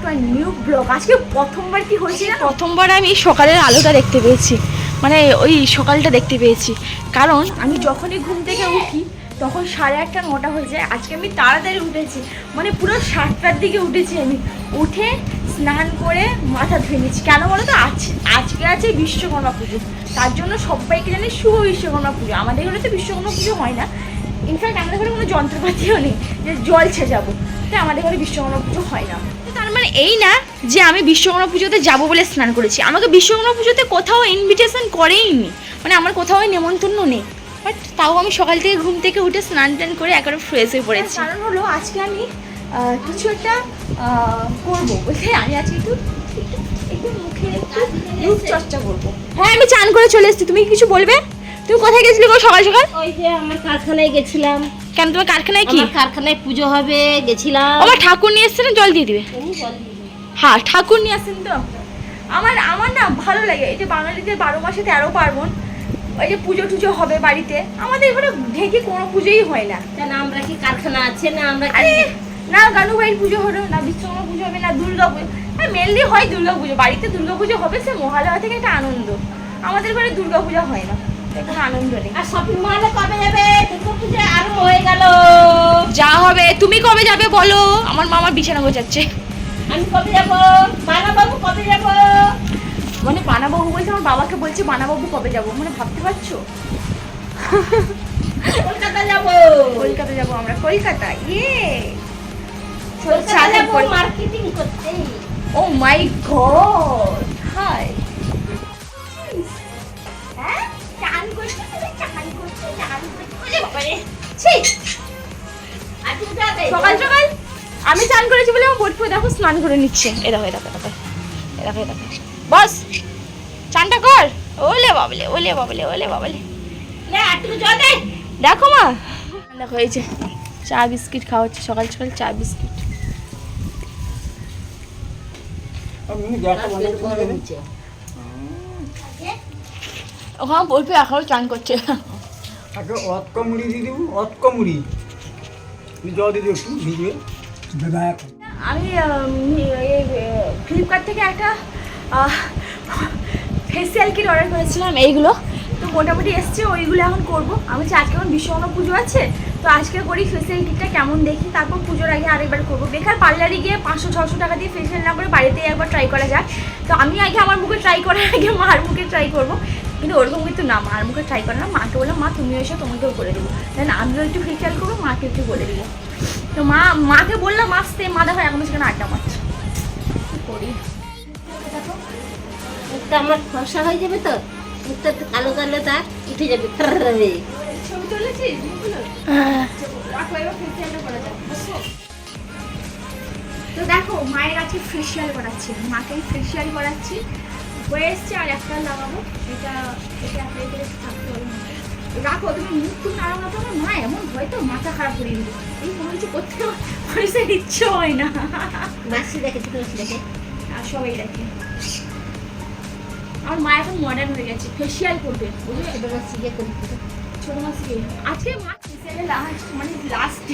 Two আর new blog আজকে প্রথমবার কি হয়েছে? না প্রথমবার আমি সকালের আলোটা দেখতে পেয়েছি। মানে ওই সকালটা দেখতে পেয়েছি। কারণ আমি যখনই ঘুম থেকে উঠি তখন সাড়ে আটটা নটা হয়ে যায়। আজকে আমি তাড়াতাড়ি উঠেছি। মানে পুরো সাতটার দিকে উঠেছি আমি। উঠে স্নান করে মাথা ধুয়ে নিচ্ছি কেন বলো তো আজ আজকে আছে বিশ্বকর্মা পুজো। তার জন্য সবাইকে জানি শুভ বিশ্বকর্মা পুজো। আমাদের ঘরে তো বিশ্বকর্মা পুজো হয় না। ইনফ্যাক্ট আমাদের ঘরে কোনো যন্ত্রপাতিও নেই যে জল ছেঁচাবো তাই আমাদের ঘরে বিশ্বকর্মা পুজো হয় না। তার মানে এই না যে আমি বিশ্বকর্মা পুজোতে যাব বলে স্নান করেছি। আমাকে বিশ্বকর্মা পুজোতে কোথাও ইনভিটেশন করেইনি মানে আমার কোথাও নেমন্তন্ন নেই। বাট তাও আমি সকাল থেকে ঘুম থেকে উঠে স্নান টান করে একেবারে ফ্রেশ হয়ে পড়েছি। কারণ হলো আজকে আমি কিছু একটা করব বুঝলে আমি আজকে একটু একটু- একটু মুখে একটু রূপচর্চা করব। হ্যাঁ আমি চান করে চলে এসেছি। তুমি কিছু বলবে? তুমি কোথায় গেছিলে গো সকাল সকাল? ওই যে আমার কারখানায় গেছিলাম। কেন তোমার কারখানায় কি? আমার কারখানায় পুজো হবে গেছিলাম। আমার ঠাকুর নিয়ে এসছে না জল দিয়ে দিবে। হ্যাঁ ঠাকুর নিয়ে আসেন তো। আমার আমার না ভালো লাগে। এই যে বাঙালিদের বারো মাসে তেরো পার্বণ ওই যে পুজো টুজো হবে বাড়িতে আমাদের এখানে ঢেকে কোনো পুজোই হয় না। কেন আমরা কি কারখানা আছে না আমরা আরে না গানু ভাইয়ের পুজো হলো না বিশ্বকর্মা পুজো হবে না দুর্গা পুজো হ্যাঁ মেনলি হয় দুর্গা পুজো। বাড়িতে দুর্গা পুজো হবে সে মহালয়া থেকে একটা আনন্দ। আমাদের ঘরে দুর্গা পুজো হয় না। কোনো আনন্দ নেই আর শপিং মলে কবে যাবে? পুজো হয়ে গেল। যা হবে তুমি কবে যাবে বলো? আমার মামা বিছানা গোছাচ্ছে। আমি কবে যাব? মানা বাবু কবে যাব? মানে বানাবাবু বলছে আমার বাবাকে বলছে বানাবাবু কবে যাব। মানে ভাবতে পারছ? কলকাতা যাব। কলকাতা যাব আমরা। কলকাতা? ইয়ে! মার্কেটিং করতে। ও মাই গড হাই সকাল সকাল। আমি চান করেছি বলে আমার বোটপুরে দেখো স্নান করে নিচ্ছে। এ দেখো এ দেখো এ দেখো এ দেখো বস চানটা কর। ওলে বাবলে ওলে বাবলে ওলে বাবলে। দেখো মা। দেখো এই যে চা বিস্কিট খাওয়া হচ্ছে সকাল সকাল চা বিস্কিট। ওখানে বলবে এখনও চান করছে। একটা অতকা মুড়ি দিয়ে দেবো অতকা মুড়ি তুমি জল দিয়ে দিও একটু ভিজবে আমি ফ্লিপকার্ট থেকে একটা ফেসিয়াল কিট অর্ডার করেছিলাম এইগুলো। তো মোটামুটি এসছে ওইগুলো এখন করব। আমি চাই আজকে এখন বিশ্বকর্মা পুজো আছে তো আজকে করি ফেসিয়াল কিটটা কেমন দেখি তারপর পুজোর আগে আরেকবার করব। বেকার পার্লারে গিয়ে পাঁচশো ছশো টাকা দিয়ে ফেসিয়াল না করে বাড়িতেই একবার ট্রাই করা যাক। তো আমি আগে আমার মুখে ট্রাই করার আগে মার মুখে ট্রাই করব। কিন্তু ওরকম কিন্তু না মার মুখে ট্রাই করে না। মাকে বললাম মা তুমি এসে তোমাকেও করে দেবো। দেন আমিও একটু ফেসিয়াল করব মাকে একটু বলে দেবো। তো মা মাকে বললাম আসতে মা দেখো এখনও সেখানে আড্ডা মারছে। কি করি? মুখটা আমার ফর্সা হয়ে যাবে তো? মুখটা কালো কালো তার উঠে যাবে। ছবি তুলেছিস। তো দেখো মায়ের আজকে ফেসিয়াল করাচ্ছি মাকে ফেসিয়াল করাচ্ছি। হয়ে এসছে আর একটা লাগাবো এটা এটা অ্যাপ্লাই করে থাকতে হবে। রাখো তুমি মুখ টুক নাড়াও না তো আমার মা এমন হয়তো মাথা খারাপ করে দিল। এই কোনো কিছু করতে পয়সা ইচ্ছে হয় না। মাসি দেখে ছোট মাসি দেখে। আর সবাই দেখে। আমার মা এখন মডার্ন হয়ে গেছে ফেসিয়াল করবে বুঝলে? ছোট মাসি গিয়ে করি। ছোট। মাসকে আজকে মা ফেসিয়ালে লাস্ট মানে লাস্ট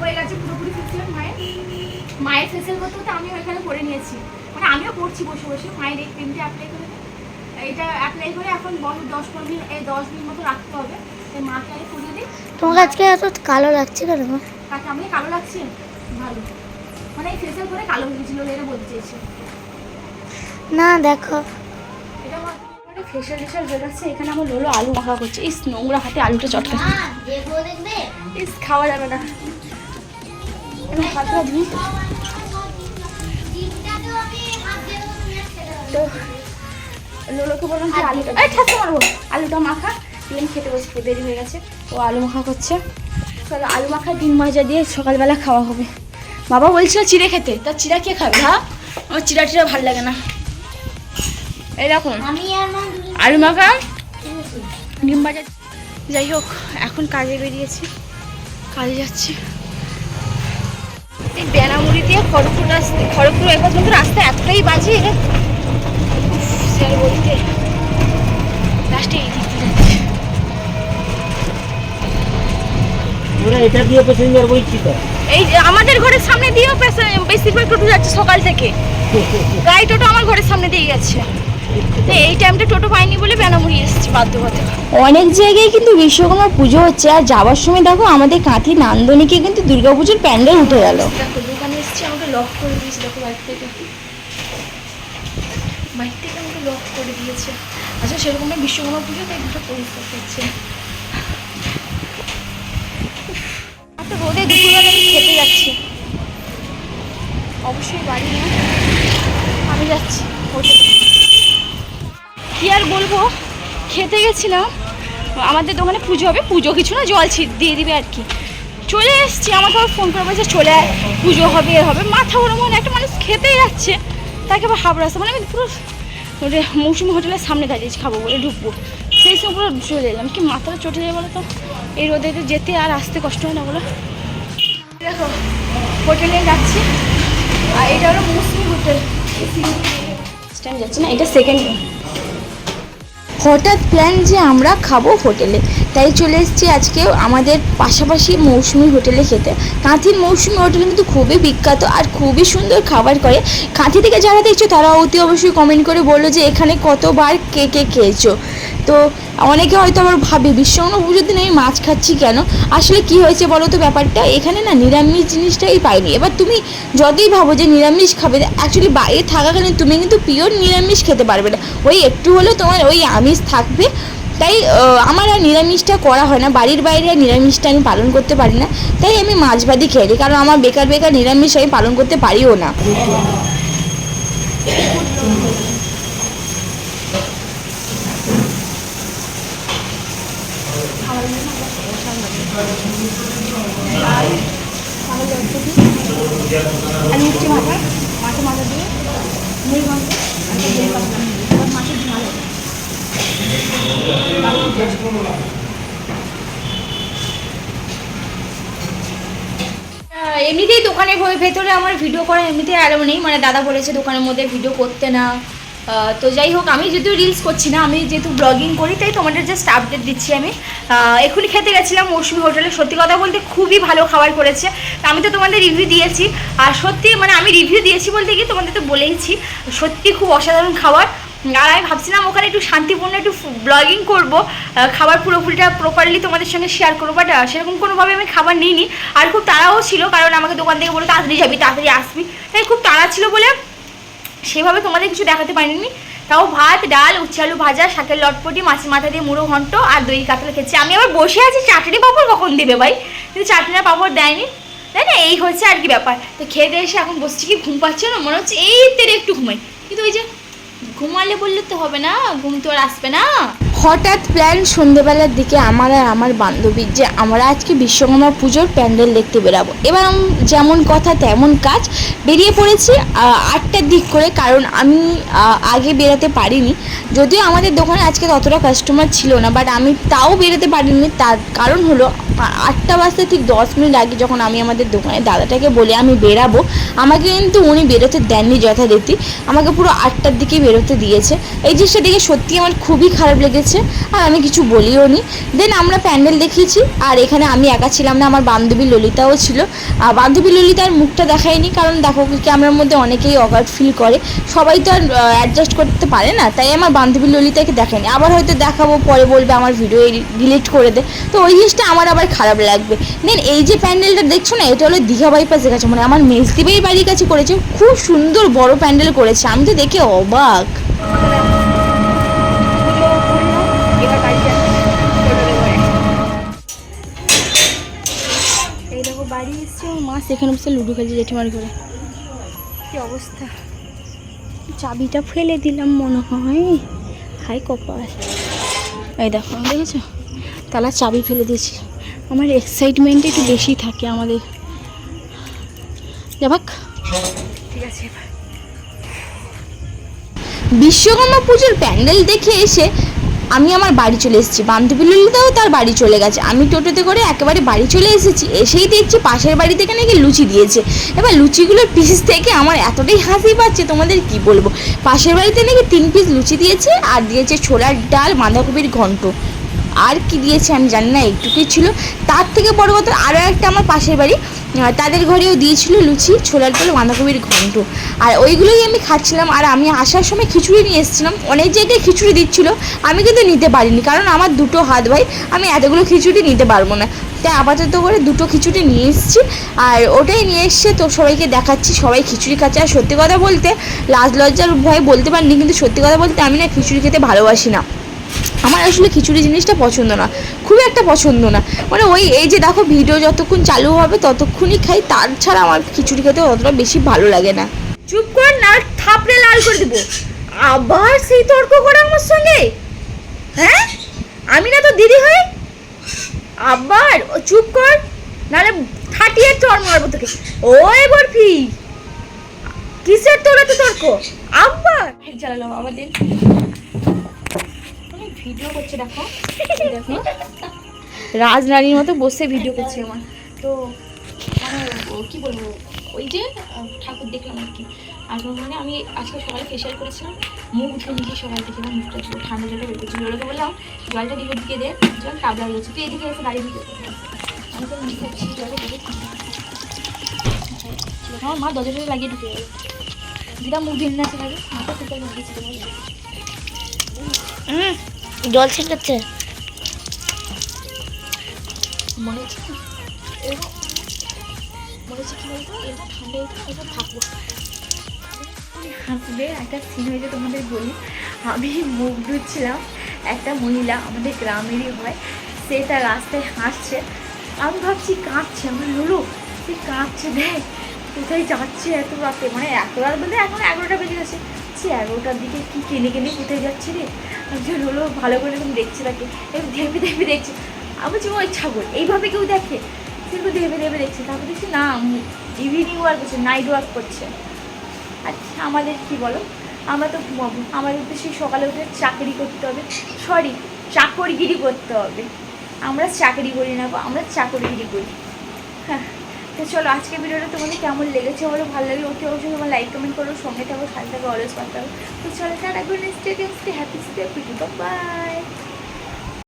হয়ে গেছে পুরোপুরি ফেসিয়াল মায়ের? মায়ের ফেসিয়াল করতে করতে আমিও এখানে করে নিয়েছি। মানে আমিও করছি বসে বসে মায়ের এই ক্রিমটা অ্যাপ্লাই করে। এটা অ্যাপ্লাই করে এখন বড় দশ পনেরো মিনিট এই দশ মিনিট মতো রাখতে হবে। তাই মাকে আগে করিয়ে দিই। তোমাকে আজকে এত কালো লাগছে কেন? তাকে আমি কালো লাগছে? ভালো। মানে এই ফেসিয়াল করে কালো হয়ে গেছিল এটা বলতে চেয়েছি না দেখো। এটা ফেসিয়াল টেশিয়াল হয়ে গেছে এখানে আমার লোলো আলু মাখা করছে। এই নোংরা হাতে আলুটা চটকা ইস খাওয়া যাবে না। হাতটা ধুই। তো লোলোকে বললাম যে আলুটা এই ঠাসা মারবো আলুটা মাখা ডিম খেতে বসে দেরি হয়ে গেছে। ও আলু মাখা করছে। চলো আলু মাখা ডিম ভাজা দিয়ে সকালবেলা খাওয়া হবে। বাবা বলছিল চিড়ে খেতে। তা চিড়া কে খাবে? হ্যাঁ আমার চিড়া টিড়া ভালো লাগে না। এরকম আমি আলু মাখা ডিম ভাজা। যাই হোক এখন কাজে বেরিয়েছি। কাজে যাচ্ছি। এই বেনামুড়ি দিয়ে খড়গপুর রাস্তা খড়গপুর এ পর্যন্ত রাস্তা এতটাই বাজে এটা দিয়ে প্যাসেঞ্জার বলছি তো এই যে আমাদের ঘরের সামনে দিয়েও বেশিরভাগ টোটো যাচ্ছে সকাল থেকে। প্রায় টোটো আমার ঘরের সামনে দিয়ে গেছে এই টাইমটা টোটো পাইনি বলে বেনামুড়ি এসেছি বাধ্য হতে অনেক জায়গায় কিন্তু বিশ্বকর্মা পুজো হচ্ছে। আর যাওয়ার সময় দেখো আমাদের কাঁথি নান্দনিকে কিন্তু দুর্গাপুজোর প্যান্ডেল উঠে গেল। দোকানে এসেছি আমাকে লক করে দিয়েছে দেখো বাইক থেকে বাইক থেকে আমাকে লক করে দিয়েছে। আচ্ছা সেরকম বিশ্বকর্মা পুজো তাই ঘরটা পরিষ্কার করছে একটা রোদে দুপুরবেলা আমি খেতে যাচ্ছি। অবশ্যই বাড়ি না আমি যাচ্ছি হোটেলে। কি আর বলব? খেতে গেছিলাম। আমাদের দোকানে পুজো হবে। পুজো কিছু না, জল ছিট দিয়ে দিবে আর কি। চলে এসছি। আমাকে আবার ফোন করে বলছে, চলে আয়। পুজো হবে হবে। মাথা ওরম মনে একটা মানুষ খেতে যাচ্ছে। তাকে আবার হাবড়াচ্ছে মানে আমি পুরো মৌসুমি হোটেলের সামনে দাঁড়িয়েছি খাব বলে ঢুকবো। সেই সময় পুরো চলে এলাম। কি মাথাটা চটে যাবে বলো তো? এই রোদে যেতে আর আসতে কষ্ট হয় না বলো? দেখো, হোটেলে যাচ্ছি। আর মুসলিম হোটেল। না, এটা সেকেন্ড হঠাৎ প্ল্যান যে আমরা খাব হোটেলে। তাই চলে এসেছি আজকে আমাদের পাশাপাশি মৌসুমি হোটেলে খেতে। কাঁথির মৌসুমি হোটেল কিন্তু খুবই বিখ্যাত আর খুবই সুন্দর খাবার করে। কাঁথি থেকে যারা দেখছ তারা অতি অবশ্যই কমেন্ট করে বলল যে এখানে কতবার কে কে খেয়েছো। তো অনেকে হয়তো আবার ভাবে বিশ্বকর্মা পুজোর দিন আমি মাছ খাচ্ছি কেন? আসলে কি হয়েছে বলো তো ব্যাপারটা? এখানে না নিরামিষ জিনিসটাই পাইনি। এবার তুমি যতই ভাবো যে নিরামিষ খাবে অ্যাকচুয়ালি বাইরে থাকাকালীন তুমি কিন্তু পিওর নিরামিষ খেতে পারবে না। ওই একটু হলেও তোমার ওই আমিষ থাকবে। তাই আমার আর নিরামিষটা করা হয় না। বাড়ির বাইরে আর নিরামিষটা আমি পালন করতে পারি না। তাই আমি মাছ ভাতই খেয়ে কারণ আমার বেকার বেকার নিরামিষ আমি পালন করতে পারিও না। মাথা মাথা দিয়ে, মুড়ি আর এমনিতেই দোকানের ভেতরে আমার ভিডিও করা এমনিতেই আরাম নেই। মানে দাদা বলেছে দোকানের মধ্যে ভিডিও করতে না। তো যাই হোক, আমি যেহেতু রিলস করছি না, আমি যেহেতু ব্লগিং করি, তাই তোমাদের জাস্ট আপডেট দিচ্ছি আমি। এক্ষুনি খেতে গেছিলাম মৌসুমি হোটেলে। সত্যি কথা বলতে খুবই ভালো খাবার করেছে। আমি তো তোমাদের রিভিউ দিয়েছি। আর সত্যি মানে আমি রিভিউ দিয়েছি বলতে কি তোমাদের তো বলেইছি, সত্যি খুব অসাধারণ খাবার। আর আমি ভাবছিলাম ওখানে একটু শান্তিপূর্ণ একটু ব্লগিং করব। খাবার পুরোপুরিটা প্রপারলি তোমাদের সঙ্গে শেয়ার করব বাট সেরকম কোনোভাবে আমি খাবার নিইনি। আর খুব তাড়াও ছিল, কারণ আমাকে দোকান থেকে বলে তাড়াতাড়ি যাবি, তাড়াতাড়ি আসবি। তাই খুব তাড়া ছিল বলে সেভাবে তোমাদের কিছু দেখাতে পারিনি। তাও ভাত, ডাল, উচ্ছে আলু ভাজা, শাকের লটপটি, মাছের মাথা দিয়ে মুড়ো ঘন্ট আর দই কাতলা খেয়েছি। আমি আবার বসে আছি, চাটনি পাপড় কখন দেবে ভাই? কিন্তু চাটনি পাঁপড় দেয়নি। তাই না? এই হচ্ছে আর কি ব্যাপার। তো খেয়ে দিয়ে এসে এখন বসছি, কি ঘুম পাচ্ছে না? মনে হচ্ছে এই তেরে একটু ঘুমাই। কিন্তু ওই যে ঘুমালে বললে তো হবে না, ঘুম তো আর আসবে না। হঠাৎ প্ল্যান সন্ধেবেলার দিকে আমার আর আমার বান্ধবীর যে আমরা আজকে বিশ্বকর্মা পুজোর প্যান্ডেল দেখতে বেরাবো। এবার যেমন কথা তেমন কাজ, বেরিয়ে পড়েছি আটটার দিক করে, কারণ আমি আগে বেরোতে পারিনি। যদিও আমাদের দোকানে আজকে ততটা কাস্টমার ছিল না বাট আমি তাও বেরোতে পারিনি। তার কারণ হলো আটটা বাজতে ঠিক দশ মিনিট আগে যখন আমি আমাদের দোকানে দাদাটাকে বলে আমি বেরাবো, আমাকে কিন্তু উনি বেরোতে দেননি যথারীতি। আমাকে পুরো আটটার দিকে বেরোতে দিয়েছে। এই জিনিসটা দেখে সত্যি আমার খুবই খারাপ লেগেছে, আর আমি কিছু বলিও নি। দেন আমরা প্যান্ডেল দেখিয়েছি, আর এখানে আমি একা ছিলাম না, আমার বান্ধবী ললিতাও ছিল। আর বান্ধবী ললিতার মুখটা দেখায়নি, কারণ দেখো ক্যামেরার মধ্যে অনেকেই অগার্ড ফিল করে। সবাই তো আর অ্যাডজাস্ট করতে পারে না, তাই আমার বান্ধবী ললিতাকে দেখায়নি আবার হয়তো দেখাবো, পরে বলবে আমার ভিডিও ডিলিট করে দে। তো ওই জিনিসটা আমার আবার খারাপ লাগবে। দেন এই যে প্যান্ডেলটা দেখছ না, এটা হলো দীঘা বাইপাসের কাছে। মানে আমার মেজদিবাই বাড়ির কাছে করেছে, খুব সুন্দর বড় প্যান্ডেল করেছে। আমি তো দেখে অবাক। এই দেখো বাড়ি এসছে মা সেখানে বসে লুডো খেলছে জেঠিমার ঘরে। কি অবস্থা? চাবিটা ফেলে দিলাম মনে হয়। হাই কপাল। এই দেখো দেখেছ? তালা চাবি ফেলে দিয়েছি। আমার এক্সাইটমেন্ট একটু বেশি থাকে আমাদের। যাবাক। ঠিক আছে বিশ্বকর্মা পুজোর প্যান্ডেল দেখে এসে আমি আমার বাড়ি চলে এসেছি। বান্ধবী ললিতাও তার বাড়ি চলে গেছে। আমি টোটোতে করে একেবারে বাড়ি চলে এসেছি। এসেই দেখছি পাশের বাড়ি থেকে নাকি লুচি দিয়েছে। এবার লুচিগুলোর পিস থেকে আমার এতটাই হাসি পাচ্ছে, তোমাদের কি বলব? পাশের বাড়িতে নাকি তিন পিস লুচি দিয়েছে, আর দিয়েছে ছোলার ডাল, বাঁধাকপির ঘন্ট। আর কি দিয়েছে আমি জানি না এইটুকুই ছিল। তার থেকে বড় কথা আরও একটা আমার পাশের বাড়ি তাদের ঘরেও দিয়েছিল লুচি, ছোলার ডাল বাঁধাকপির ঘন্ট। আর ওইগুলোই আমি খাচ্ছিলাম, আর আমি আসার সময় খিচুড়ি নিয়ে এসেছিলাম। অনেক জায়গায় খিচুড়ি দিচ্ছিল, আমি কিন্তু নিতে পারিনি, কারণ আমার দুটো হাত ভাই, আমি এতগুলো খিচুড়ি নিতে পারব না। তাই আপাতত করে দুটো খিচুড়ি নিয়ে এসেছি, আর ওটাই নিয়ে এসছে তো সবাইকে দেখাচ্ছি, সবাই খিচুড়ি খাচ্ছে। আর সত্যি কথা বলতে, লাজ লজ্জার ভয়ে বলতে পারিনি, কিন্তু সত্যি কথা বলতে আমি না খিচুড়ি খেতে ভালোবাসি না। আমার আসলে খিচুড়ি জিনিসটা পছন্দ না খুব একটা পছন্দ না। মানে ওই এই যে দেখো ভিডিও যতক্ষণ চালু হবে ততক্ষণই খাই তার ছাড়া আমার খিচুড়ি খেতে অতটা বেশি ভালো লাগে না। চুপ কর না থাপড়ে লাল করে দেবো। আবার সেই তর্ক করে আমার সঙ্গে? হ্যাঁ? আমি না তো দিদি হই? আবার ও চুপ কর নাহলে থাটিয়ে চর মারবো তোকে। ওই বরফি কিসের তোরা তো তর্ক? আবার। জ্বালালাম আমাদের। ভিডিও করছে দেখো। দেখো রাজনারীর মতো বসে ভিডিও করছে আমার। তো মানে কি বলব ওই যে ঠাকুর দেখলাম আর কি। আর মানে আমি আজকে সকালে ফেশিয়াল করেছিলাম মুখ ধুয়ে নিজে সকাল থেকে আমার মুখটা ছিল ঠান্ডা জলটা বের করছিল ওকে বললাম জলটা দিকে দিকে দে জল কাবলা হয়ে গেছে তুই এদিকে এসে দাঁড়িয়ে দিকে আমি তো মুখে দিকে আমার মা দরজা লাগিয়ে ঢুকে গেল দিদা মুখ দিন না সেভাবে মাথা তোমার হুম। জল ছিটাচ্ছে মনে হচ্ছে কি মনে হচ্ছে কি বলতো? এরকম ঠান্ডা হয়েছে থাকব। হাসবে একটা সিন হয়েছে তোমাদের বলি। আমি মুখ ধুচ্ছিলাম একটা মহিলা আমাদের গ্রামেরই হয় সে তার রাস্তায় হাসছে আমি ভাবছি কাঁদছে আমার লুলু সে কাঁদছে দেখ কোথায় যাচ্ছে এত রাতে? মানে এত রাত বলতে এখন এগারোটা বেজে গেছে। সে এগারোটার দিকে কি কেনে কেনে কোথায় যাচ্ছে রে? যে লুলু ভালো করে এরকম দেখছে তাকে, এরকম ধেপে ধেপে দেখছে। আমি বলছি, ওই ছাগল, এইভাবে কেউ দেখে? সেরকম ধেপে ধেপে দেখছে। তারপর দেখছি, না ইভিনিং ওয়ার্ক করছে নাইট ওয়ার্ক করছে। আচ্ছা আমাদের কি বলো? আমরা তো আমাদের তো সেই সকালে উঠে চাকরি করতে হবে। সরি চাকরগিরি করতে হবে। আমরা চাকরি করি না আমরা চাকরগিরি করি। হ্যাঁ। তো চলো আজকে ভিডিওটা তোমাদের কেমন লেগেছে? বলো ভালো লাগলে। ওকে অবশ্যই তোমার লাইক কমেন্ট করো, সঙ্গে থাকো, সাথে থাকো অলওয়েজ পাঠাবো তো চলো তার এখন next day happy stay bye